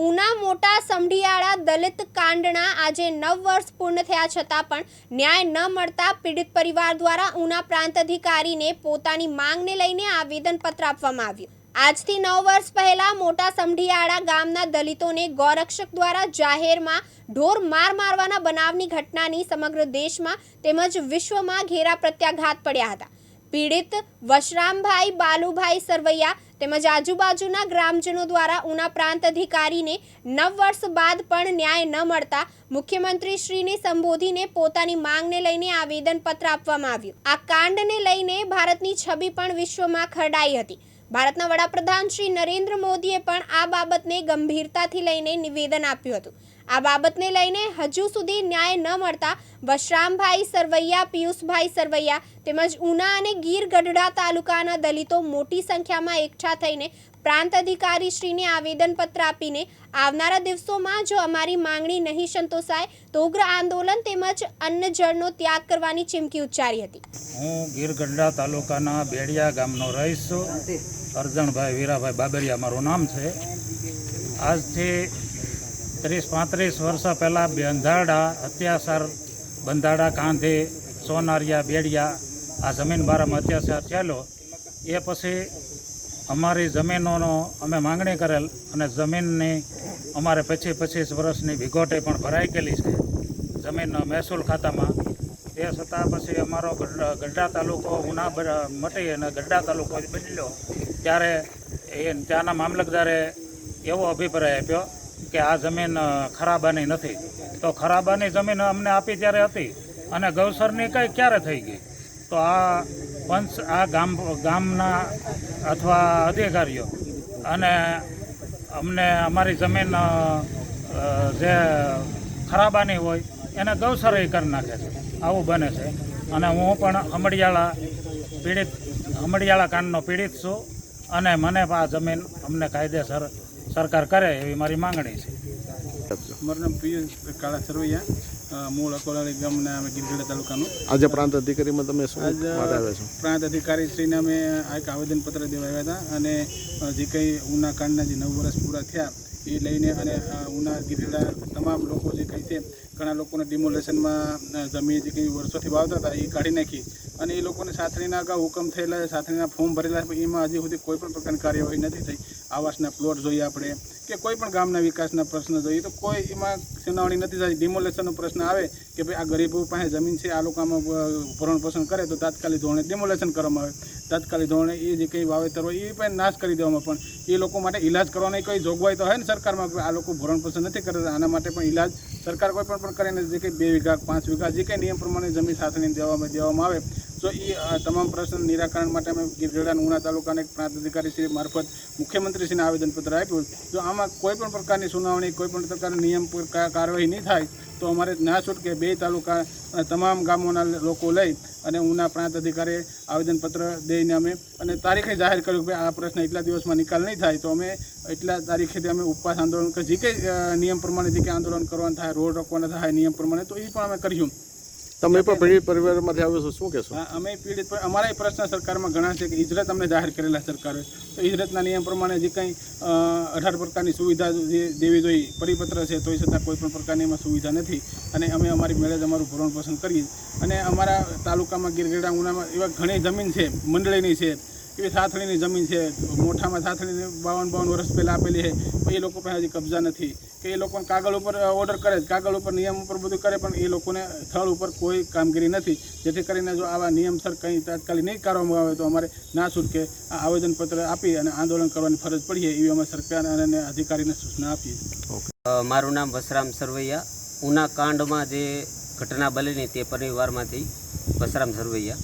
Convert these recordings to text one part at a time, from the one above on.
ઉના મોટા સમઢિયાળા દલિત કાંડના આજે નવ વર્ષ પૂર્ણ થયા છતાં પણ ન્યાય ન મળતા પીડિત પરિવાર દ્વારા ઉના પ્રાંત અધિકારીને પોતાની માંગને લઈને આવેદનપત્ર આપવામાં આવ્યું. આજથી નવ વર્ષ પહેલા મોટા સમઢિયાળા ગામના દલિતોને ગૌરક્ષક દ્વારા જાહેરમાં ઢોર માર મારવાના બનાવની ઘટનાની સમગ્ર દેશમાં તેમજ વિશ્વમાં ઘેરા પ્રત્યાઘાત પડ્યા હતા. પીડિત વશરામભાઈ બાલુભાઈ સરવૈયા તેમજ આજુબાજુના ગ્રામજનો દ્વારા ઉના પ્રાંત અધિકારીને નવ વર્ષ બાદ પણ ન્યાય ન મળતા મુખ્યમંત્રી શ્રીને સંબોધીને પોતાની માંગને લઈને આવેદનપત્ર આપવામાં આવ્યું. આ કાંડને લઈને ભારતની છબી પણ વિશ્વમાં ખરડાઈ હતી. ભારતના વડાપ્રધાન શ્રી નરેન્દ્ર મોદીએ પણ આ બાબતને ગંભીરતાથી લઈને નિવેદન આપ્યું હતું. આ બાબતને લઈને હજુ સુધી ન્યાય ન મળતા વશરામભાઈ સરવૈયા, પિયુષભાઈ સરવૈયા તેમજ ઉના અને ગીર ગઢડા તાલુકાના દલિતો મોટી સંખ્યામાં એકઠા થઈને પ્રાંત અધિકારીશ્રીને આવેદનપત્ર આપીને આવનારા દિવસોમાં જો અમારી માંગણી નહીં સંતોષાય તો ઉગ્ર આંદોલન તેમજ અન્ન જળનો ત્યાગ કરવાની ચીમકી ઉચ્ચારી હતી. હું ગીર ગઢડા તાલુકાના બેડિયા ગામનો રહીશ. છું અરજણભાઈ, વીરાભાઈ બાબરિયા મારું નામ છે. આજથી ત્રીસ, પાંત્રીસ વર્ષ પહેલાં બંધાડા અત્યાચાર બંધાડા કાંધે, સોનારિયા, બેડિયા, આ જમીન બારામાં અત્યાચાર થયેલો. એ પછી અમારી જમીનોનો અમે માંગણી કરેલ અને જમીનની અમારે પચીસ પચીસ વર્ષની વિગોટે પણ ભરાઈ ગયેલી છે જમીન મહેસૂલ ખાતામાં. એ છતાં પછી અમારો ગઢડા તાલુકો, ઉના મટી અને ગઢડા તાલુકો બદલ્યો. ત્યારે એ ત્યાંના મામલતદારે એવો અભિપ્રાય આપ્યો કે આ જમીન ખરાબાની નથી. તો ખરાબાની જમીન અમને આપી ત્યારે હતી. અને ગૌસરની કંઈ ક્યારે થઈ ગઈ? તો આ પંચ આ ગામ, ગામના અથવા અધિકારીઓ અને અમને અમારી જમીન જે ખરાબાની હોય, એને ગૌસર કરી નાખે છે. આવું બને છે. અને હું પણ અમડિયાળા પીડિત અમડિયાળા કાંડનો પીડિત છું. અને મને આ જમીન અમને કાયદેસર સરકાર કરે એવી મારી માંગણી છે. મારું નામ પિયુષ કાળા સરવૈયા. મૂળ અકોલાળી ગામના અમે ગીરગઢડા તાલુકાનું. આજે પ્રાંત અધિકારીમાં તમે શું પ્રાંત અધિકારી શ્રીને અમે આ એક આવેદનપત્ર દેવા આવ્યા હતા અને જે કંઈ ઉના કાંડના જે નવ વર્ષ પૂરા થયા એ લઈને અને ઉના ગીરગઢડા તમામ લોકો જે કંઈ છે ઘણા લોકોને ડિમોલેશનમાં જમીન જે કંઈ વર્ષોથી વાવતા હતા, એ કાઢી નાખી. અને એ લોકોને સાથળીના અગાઉ હુકમ થયેલા, સાથળીના ફોર્મ ભરેલા એમાં હજી સુધી કોઈ પણ પ્રકારની કાર્યવાહી નથી થઈ. આવાસના પ્લોટ જોઈએ આપણે, કે કોઈ પણ ગામના વિકાસના પ્રશ્ન જોઈએ, તો કોઈ એમાં સુનાવણી નથી થતી ડિમોલેશનનો પ્રશ્ન આવે કે ભાઈ આ ગરીબો પાસે જમીન છે, આ લોકો આમાં ભરણ પોષણ કરે, તો તાત્કાલિક ધોરણે ડિમોલેશન કરવામાં આવે. તાત્કાલિક ધોરણે એ જે કંઈ વાવેતર હોય, એ પણ નાશ કરી દેવામાં પણ એ લોકો માટે ઈલાજ કરવાની કોઈ જોગવાઈ તો હોય ને સરકારમાં આ લોકો ભરણ પોષણ નથી કરતા, આના માટે પણ ઈલાજ સરકાર કોઈ પણ પણ કરીને જે કંઈ બે વીઘા, પાંચ વીઘા, જે કંઈ નિયમ પ્રમાણે જમીન સાથેની દેવામાં દેવામાં આવે. તો એ તમામ પ્રશ્ન નિરાકરણ માટે અમે ગીરગઢડા ઉના તાલુકાના એક પ્રાંત અધિકારી શ્રી મારફત મુખ્યમંત્રીશ્રીને આવેદનપત્ર આપ્યું. જો આમાં કોઈ પણ પ્રકારની સુનાવણી, કોઈ પણ પ્રકારની નિયમ પર કાર્યવાહી નહીં થાય. તો અમારે ના છૂટકે બે તાલુકા તમામ ગામોના લોકો લઈ અને ઉના પ્રાંત અધિકારીએ આવેદનપત્ર દઈને અમે અને તારીખે જાહેર કર્યું કે આ પ્રશ્ન એટલા દિવસમાં નિકાલ નહીં થાય. તો અમે એટલા તારીખેથી અમે ઉપવાસ આંદોલન જે કંઈ નિયમ પ્રમાણે જે કંઈ આંદોલન કરવાનું થાય, રોડ રોકવાના થાય, નિયમ પ્રમાણે, તો એ પણ અમે કર્યું. તમે પણ પીડિત પરિવારમાંથી આવ્યો છો શું કહેશો? અમે પીડિત અમારા પ્રશ્ન સરકારમાં ઘણા છે કે ઇજરત અમને જાહેર કરેલા સરકારે. તો ઇજરતના નિયમ પ્રમાણે જે કંઈ અઢાર પ્રકારની સુવિધા જે દેવી જોઈએ પરિપત્ર છે તોય છતાં કોઈ પણ પ્રકારની એમાં સુવિધા નથી. અને અમે અમારી મેળે જ અમારું ભરણ પોષણ કરીએ. અને અમારા તાલુકામાં ગીરગેડા ઉનામાં એવા ઘણી જમીન છે મંડળીની છે એવી સાથળીની જમીન છે મોઠામાં સાથળીની બાવન બાવન વર્ષ પહેલાં આપેલી છે, પણ એ લોકો પાસે હજી કબજા નથી. કે એ લોકોને કાગળ ઉપર ઓર્ડર કરે કાગળ ઉપર, નિયમ ઉપર બધું કરે, પણ એ લોકોને સ્થળ ઉપર કોઈ કામગીરી નથી. જેથી કરીને જો આવા નિયમસર કંઈ તાત્કાલિક નહીં કરવામાં આવે, તો અમારે ના છૂટકે આ આવેદનપત્ર આપી અને આંદોલન કરવાની ફરજ પડીએ એવી અમે સરકાર અને અધિકારીને સૂચના આપીએ મારું નામ વસરામ સરવૈયા. ઉના કાંડમાં જે ઘટના બનેલી તે પરિવારમાંથી વસરામ સરવૈયા.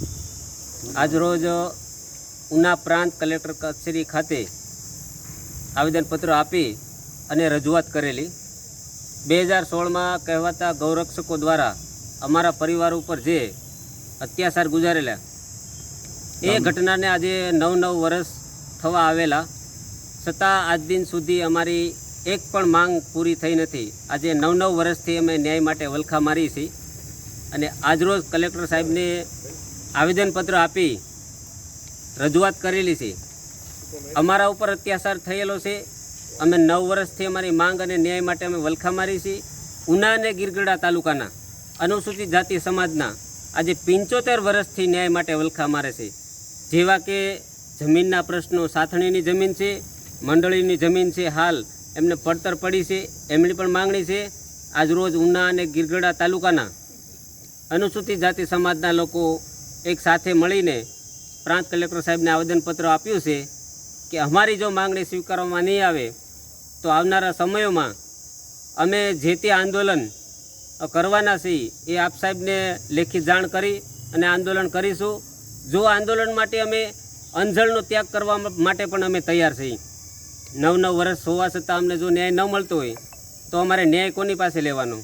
આજરોજ ઉના પ્રાંત કલેક્ટર કચેરી ખાતે આવેદનપત્ર આપી અને રજૂઆત કરેલી. બે હજાર સોળમાં કહેવાતા ગૌરક્ષકો દ્વારા અમારા પરિવાર ઉપર જે અત્યાચાર ગુજારેલા એ ઘટનાને આજે નવ નવ વર્ષ થવા આવેલા. છતાં આજ દિન સુધી અમારી એક પણ માંગ પૂરી થઈ નથી. આજે નવ નવ વર્ષથી અમે ન્યાય માટે વલખા મારી છીએ. અને આજરોજ કલેક્ટર સાહેબને આવેદનપત્ર આપી રજૂઆત કરેલી છે. અમારા ઉપર અત્યાચાર થયેલો છે. અમે નવ વર્ષથી અમારી માંગ અને ન્યાય માટે અમે વલખા મારી છીએ ઉના અને ગીરગઢડા તાલુકાના, અનુસૂચિત જાતિ સમાજના આજે પંચોતેર વર્ષથી ન્યાય માટે વલખા મારે છે. જેવા કે જમીનના પ્રશ્નો, સાથણીની જમીન છે, મંડળીની જમીન છે, હાલ એમને પડતર પડી છે, એમની પણ માંગણી છે. આજરોજ ઉના અને ગીરગઢડા તાલુકાના અનુસૂચિત જાતિ સમાજના લોકો એક સાથે મળીને પ્રાંત કલેક્ટર સાહેબને આવેદનપત્ર આપ્યું છે કે અમારી જો માંગણી સ્વીકારવામાં નહીં આવે, તો આવનારા સમયોમાં અમે જે તે આંદોલન કરવાના છીએ, એ આપ સાહેબને લેખિત જાણ કરી અને આંદોલન કરીશું. જો આંદોલન માટે અમે અંજળનો ત્યાગ કરવા માટે પણ અમે તૈયાર છીએ. નવ નવ વર્ષ હોવા છતાં અમને જો ન્યાય ન મળતો હોય, તો અમારે ન્યાય કોની પાસે લેવાનો?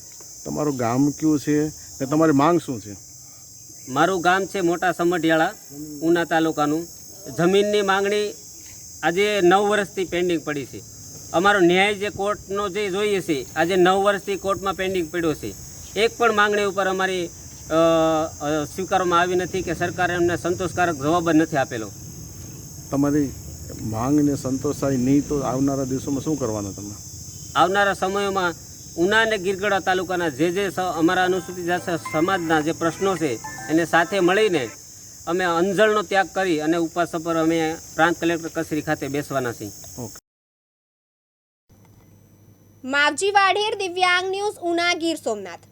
તમારું ગામ કયું છે ને તમારી માંગ શું છે? મારું ગામ છે મોટા સમઢિયાળા ઉના તાલુકાનું. જમીનની માંગણી આજે નવ વર્ષથી પેન્ડિંગ પડી છે. અમારો ન્યાય જે કોર્ટનો જે જોઈએ છે આજે નવ વર્ષથી કોર્ટમાં પેન્ડિંગ પડ્યો છે. એક પણ માંગણી ઉપર અમારી સ્વીકારવામાં આવી નથી કે સરકારે અમને સંતોષકારક જવાબ જ નથી આપેલો. તમારી માંગને સંતોષાય નહીં તો આવનારા દિવસોમાં શું કરવાના તમે? આવનારા સમયોમાં ઉના અને ગીરગઢા તાલુકાના જે જે અમારા અનુસૂચિત જાતિ સમાજના જે પ્રશ્નો છે એને સાથે મળીને અમે અંજળનો ત્યાગ કરી અને ઉપવાસ પર અમે પ્રાંત કલેક્ટર કચેરી ખાતે બેસવાના છીએ. ઓકે. માવજી વાઢેર દિવ્યાંગ ન્યૂઝ ઉના ગીર સોમનાથ.